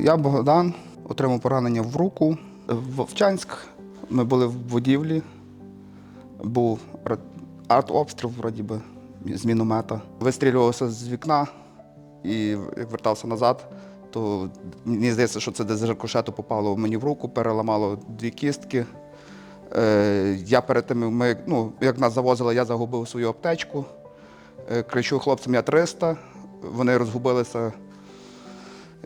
Я Богдан, отримав поранення в руку. В Вовчанськ. Ми були в будівлі. Був артобстріл, вроді би, з міномета. Вистрілювався з вікна і вертався назад, то мені здається, що це десь з рикошету попало мені в руку, переламало дві кістки. Е, я перед тим, ми, ну, як нас завозили, я загубив свою аптечку. Е, кричу хлопцям, я 300. Вони розгубилися.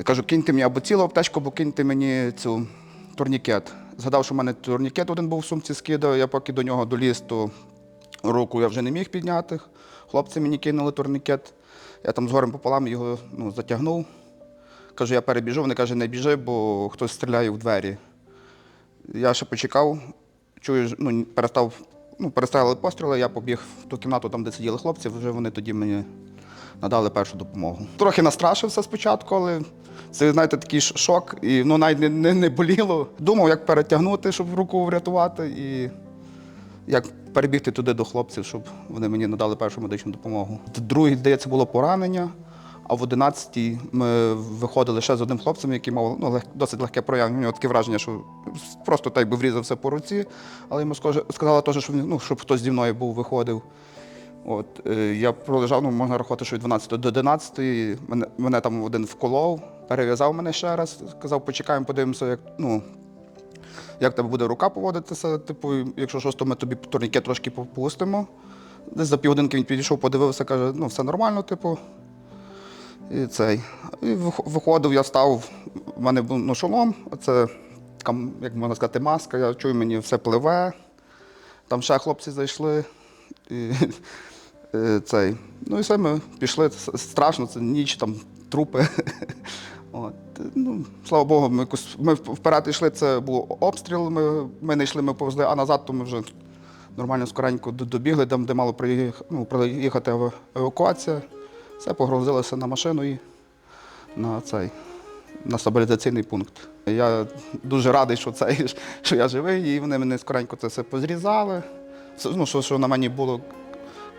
Кажу, киньте мені або цілу аптечку, або киньте мені цю турнікет. Згадав, що в мене турнікет один був в сумці скидав, я поки до нього доліз, то руку я вже не міг підняти. Хлопці мені кинули турнікет. Я там з горем пополам його ну, затягнув. Кажу, я перебіжу. Вони кажуть, не біжи, бо хтось стріляє в двері. Я ще почекав, чую, ну, перестав, ну, перестріляли постріли, я побіг в ту кімнату, там, де сиділи хлопці, вже вони тоді мені надали першу допомогу. Трохи настрашився спочатку, але це, знаєте, такий шок, і ну, навіть не, не, не боліло. Думав, як перетягнути, щоб руку врятувати, і як перебігти туди до хлопців, щоб вони мені надали першу медичну допомогу. Другий, здається, було поранення. А в 11-й ми виходили ще з одним хлопцем, який мав ну, лег- досить легке проявлення. У нього таке враження, що просто так би врізався по руці, але йому сказали теж, що ну, щоб хтось зі мною був, виходив. От, е, я пролежав, ну, можна рахувати, що від 12 до 11. Мене, мене там один вколов, перев'язав мене ще раз, сказав, почекаємо, подивимося, як, ну, як тебе буде рука поводитися. Типу, якщо щось, то ми тобі турнікет трошки попустимо. Десь за півгодинки він підійшов, подивився, каже, ну, все нормально, типу. І цей. І виходив, я став, в мене був ну, шолом, це така, як можна сказати, маска, я чую, мені все пливе. Там ще хлопці зайшли. Цей. Ну і все, ми пішли. Страшно, це ніч, там трупи. От. Ну, слава Богу, ми, ми вперед йшли, це був обстріл, ми, ми не йшли, ми повзли, а назад то ми вже нормально скоренько добігли, там, де мало приїх- ну, евакуація. Все погрузилося на машину і на цей на стабілізаційний пункт. Я дуже радий, що цей, що я живий, і вони мене скоренько це все позрізали. Ну, що, що на мені було,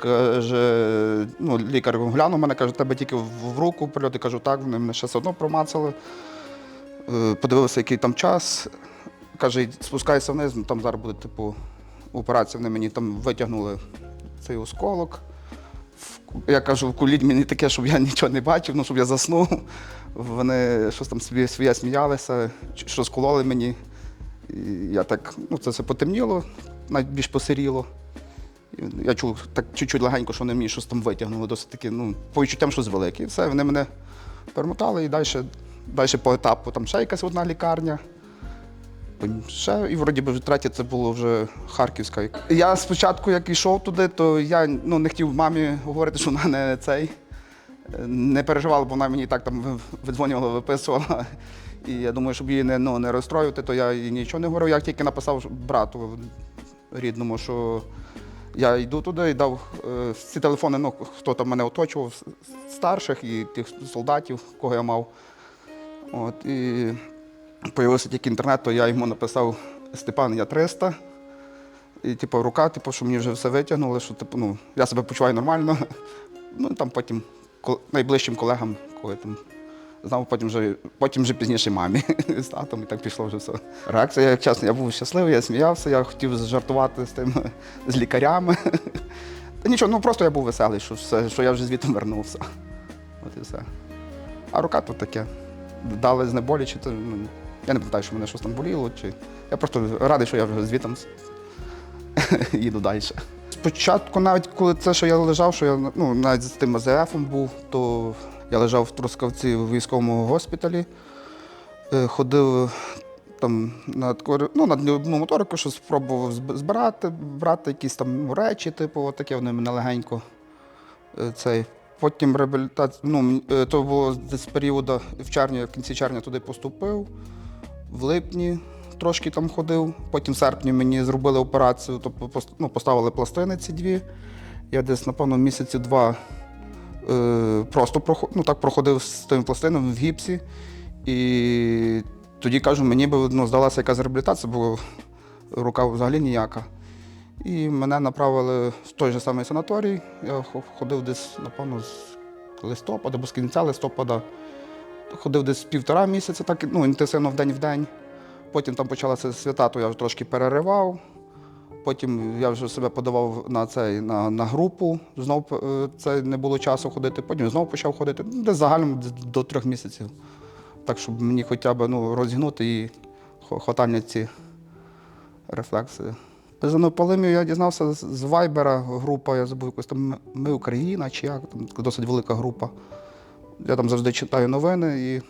каже, ну, лікар глянув мене, каже, тебе тільки в, руку прильот. Я кажу, так, вони мене ще все одно промацали. Е, Подивився, який там час. Каже, спускайся вниз, ну, там зараз буде типу операція. Вони мені там витягнули цей осколок. Я кажу, вкуліть мені таке, щоб я нічого не бачив, ну, щоб я заснув. Вони щось там собі своє сміялися, ч- що скололи мені. І я так, ну, це все потемніло, навіть більш посиріло. Я чув так чуть-чуть легенько, що вони мені щось там витягнули, досить таки, ну, по відчуттям щось велике. І все, вони мене перемотали і далі, далі по етапу там ще якась одна лікарня. Ще, і вроді би вже третє це було вже Харківська. Я спочатку, як йшов туди, то я ну, не хотів мамі говорити, що вона не цей. Не переживала, бо вона мені так там видзвонювала, виписувала. І я думаю, щоб її не, ну, не розстроювати, то я їй нічого не говорив. Я тільки написав брату рідному, що я йду туди і дав е, всі телефони, ну, хто там мене оточував, старших і тих солдатів, кого я мав. От, і Появився тільки інтернет, то я йому написав Степан, я 300. І типу, рука, типу, що мені вже все витягнули, що типу, ну, я себе почуваю нормально. Ну там потім найближчим колегам, коли там знав, потім вже, потім вже пізніше мамі з татом, і так пішло вже все. Реакція, як чесно, я був щасливий, я сміявся, я хотів жартувати з тим з лікарями. Та нічого, ну просто я був веселий, що, все, що я вже звідти вернувся. От і все. А рука то таке. Дали знеболючі, то ну, я не пам'ятаю, що мене щось там боліло. Чи... Я просто радий, що я вже звітом їду далі. Спочатку, навіть коли це, що я лежав, що я ну, навіть з тим АЗФом був, то я лежав в Трускавці в військовому госпіталі, Е, ходив там на, ну, на одну моторику, що спробував збирати, брати якісь там речі, типу, таке вони мене легенько. Е, Цей. Потім реабілітація, ну, е, то було з періоду в червні, в кінці червня туди поступив, в липні трошки там ходив. Потім в серпні мені зробили операцію, тобто ну, поставили пластини ці дві. Я десь, напевно, місяці два просто проход, ну, так проходив з тими пластинами в гіпсі. І тоді кажу, мені би ну, здалася якась реабілітація, бо рука взагалі ніяка. І мене направили в той же самий санаторій. Я ходив десь, напевно, з листопада або з кінця листопада. ходив десь півтора місяця, так ну, інтенсивно в день в день. Потім там почалися свята, то я вже трошки переривав. Потім я вже себе подавав на цей на, на групу. Знов е, це не було часу ходити. Потім знову почав ходити. Ну, Десь загально до трьох місяців. Так, щоб мені хоча б ну, розігнути і хватання ці рефлекси. За неопалимію я дізнався з- Вайбера, група, я забув якось там Ми Україна чи як, там досить велика група. Я там завжди читаю новини і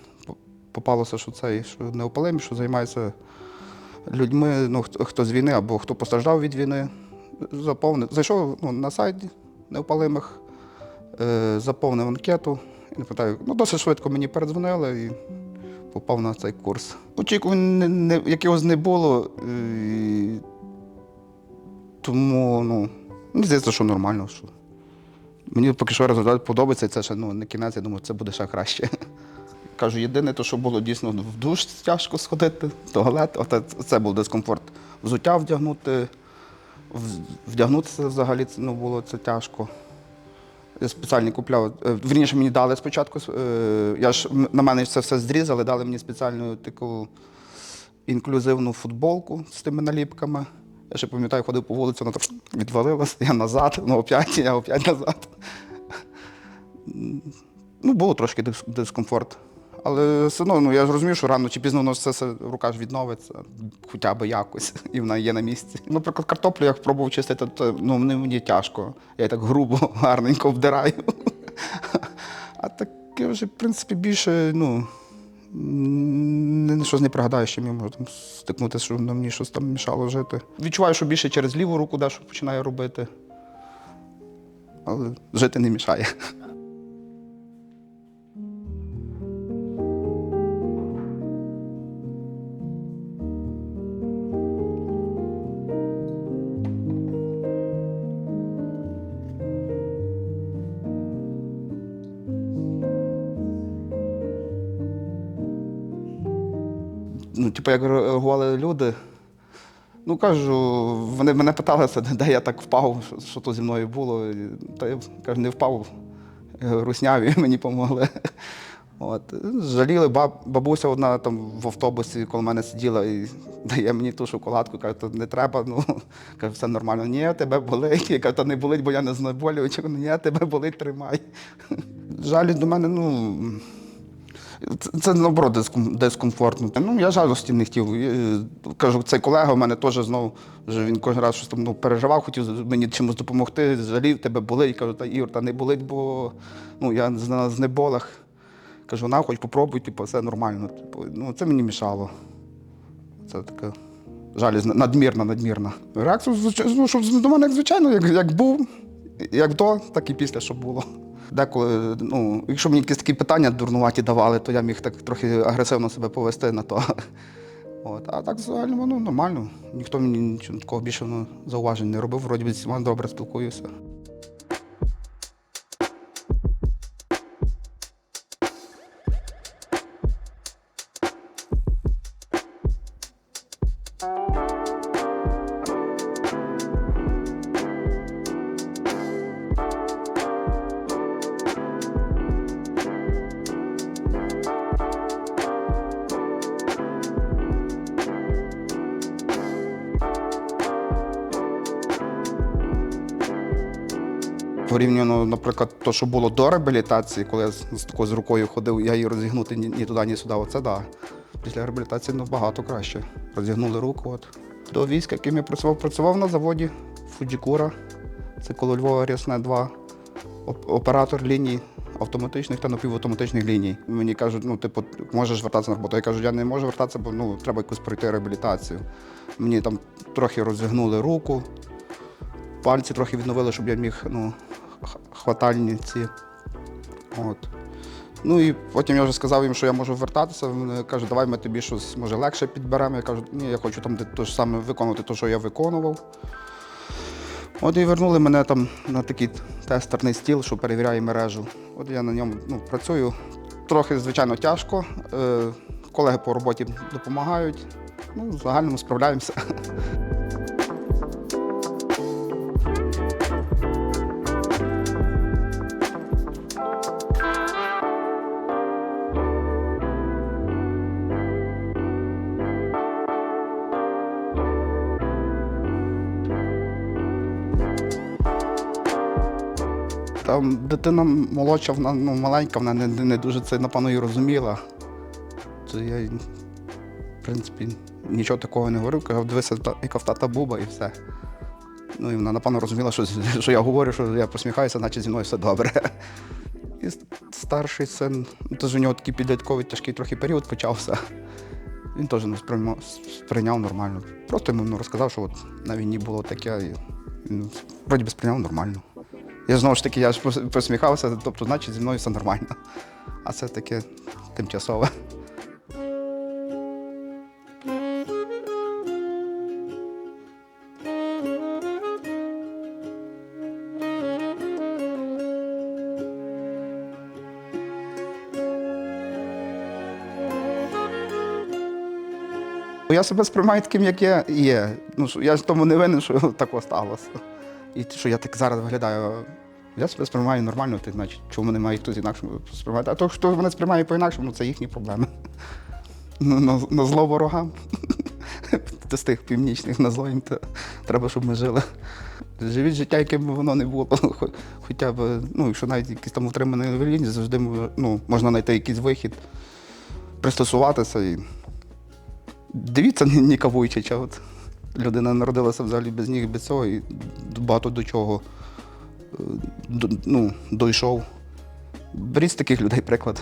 попалося, що цей, що неопалимі, що займається людьми, ну, хто, хто з війни або хто постраждав від війни. Заповнив. Зайшов ну, на сайт неопалимих, е, заповнив анкету. І не питаю, ну досить швидко мені передзвонили і попав на цей курс. Очікувань не, не, якогось не було. І, тому ну, мені здається, що нормально. Що мені поки що результат подобається, і це ще ну, не кінець, я думаю, це буде ще краще. Кажу, єдине, то, що було дійсно в душ тяжко сходити, в туалет, це був дискомфорт. Взуття вдягнути, вдягнутися взагалі ну, було це тяжко. Я спеціально купляв. е, Вірніше, мені дали спочатку. е, Я ж на мене це все зрізали, дали мені спеціальну таку інклюзивну футболку з тими наліпками. Я ще пам'ятаю, ходив по вулиці, вона так відвалилася, я назад, ну опять, я опять назад. Ну, було трошки дис- дискомфорт. Але все одно, ну я ж розумію, що рано чи пізно воно все, все рука ж відновиться, хоча б якось, і вона є на місці. Наприклад, картоплю я пробував чистити, то ну, мені, тяжко. Я так грубо, гарненько вдираю. А таке вже, в принципі, більше, ну. Не, щось не пригадаю, що мені можу там стикнутися, що на мені щось там мішало жити. Відчуваю, що більше через ліву руку дещо починаю робити. Але жити не мішає. Ну, типу, як реагували люди. Ну, кажу, вони мене питалися, де я так впав, що, що то зі мною було. Та я кажу, не впав. е, Русняві мені допомогли. От. Жаліли, баб, бабуся одна там в автобусі коло мене сиділа і дає мені ту шоколадку, каже, то не треба, ну каже, все нормально. Ні, тебе болить. Я кажу, то не болить, бо я не знеболюю. Ні, тебе болить, тримай. Жалість до мене, ну. Це, наоборот дискомфортно. Ну, я жалості не хотів. Е, Кажу, цей колега в мене теж знову, вже він кожен раз щось там ну, переживав, хотів мені чимось допомогти, жалів, тебе болить. Кажу, та Ігор, та не болить, бо ну, я на знеболах. Кажу, на, хоч попробуй, типу, все нормально. Типу, ну, це мені мішало. Це така жалість надмірна, надмірна. Реакція ну, що до мене, як звичайно, як, як був, як до, так і після, що було. Деколи, ну, якщо мені якісь такі питання дурнуваті давали, то я міг так трохи агресивно себе повести на то. От. А так взагалі ну, нормально. Ніхто мені нічого такого більше ну, зауважень не робив, вроді всіма добре спілкуюся. Порівняно, наприклад, то, що було до реабілітації, коли я з, такою з рукою ходив, я її розігнути ні, ні туди, ні сюди. Оце да. Після реабілітації набагато краще. Розігнули руку. От. До війська, яким я працював, працював на заводі Фуджікура. Це коло Львова Рясне 2. Оператор ліній автоматичних та напівавтоматичних ліній. Мені кажуть, ну, типу, можеш вертатися на роботу. Я кажу, я не можу вертатися, бо ну, треба якусь пройти реабілітацію. Мені там трохи розігнули руку, пальці трохи відновили, щоб я міг ну, хватальні ці. От. Ну і потім я вже сказав їм, що я можу вертатися. Вони кажуть, давай ми тобі щось може легше підберемо. Я кажу, ні, я хочу там те ж саме виконувати те, що я виконував. От і вернули мене там на такий тестерний стіл, що перевіряє мережу. От я на ньому ну, працюю. Трохи, звичайно, тяжко. Е, колеги по роботі допомагають. Ну, в загальному справляємося. Там дитина молодша, вона ну, маленька, вона не, не дуже це, напевно, і розуміла. То я, в принципі, нічого такого не говорив, казав, дивися, яка в тата буба і все. Ну і вона, напевно, розуміла, що, що я говорю, що я посміхаюся, значить зі мною все добре. І старший син, ну, теж у нього такий підлітковий тяжкий трохи період почався. Він теж ну, сприйняв нормально. Просто йому ну, розказав, що от на війні було таке, і він вроді би сприйняв нормально. Я знову ж таки, я ж посміхався, тобто, значить, зі мною все нормально. А це таке тимчасове. Я себе сприймаю таким, як я є. Ну, я ж тому не винен, що таке сталося. І що я так зараз виглядаю. Я себе сприймаю нормально, ти, значить, чому мене має хтось інакше сприймати. А то, хто мене сприймає по-інакшому, це їхні проблеми. Ну, на, на зло ворогам. З тих північних на зло їм треба, щоб ми жили. Живіть життя, яким би воно не було. Хоча б, ну, якщо навіть якісь там утримані інвалідність, завжди ну, можна знайти якийсь вихід, пристосуватися і Дивіться, не, кавуючи, людина народилася взагалі без ніг, без цього, і багато до чого е, ну, дійшов. Беріть з таких людей приклад.